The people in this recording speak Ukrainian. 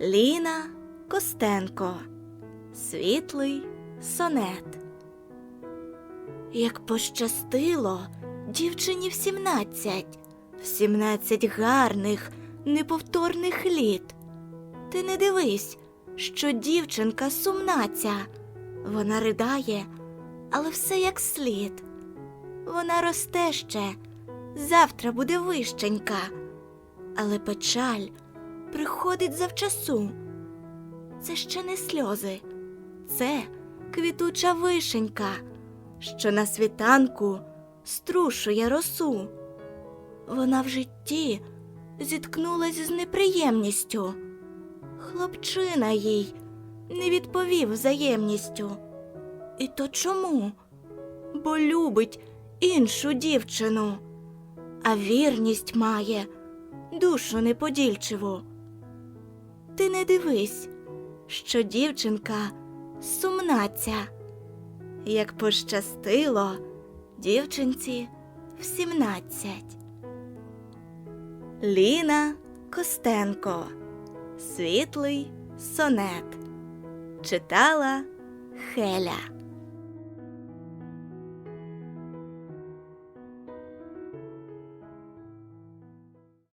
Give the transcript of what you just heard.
Ліна Костенко. Світлий сонет. Як пощастило дівчині в сімнадцять, в сімнадцять гарних, неповторних літ. Ти не дивись, що дівчинка сумна ця. Вона ридає, але все як слід. Вона росте ще, завтра буде вищенька, але печаль приходить завчасу. Це ще не сльози, це квітуча вишенька, що на світанку струшує росу. Вона в житті зіткнулась з неприємністю. Хлопчина їй не відповів взаємністю. І то чому? Бо любить іншу дівчину, а вірність має душу неподільчиву. Ти не дивись, що дівчинка сумна ця, як пощастило дівчинці в сімнадцять. Ліна Костенко. Світлий сонет. Читала Хеля.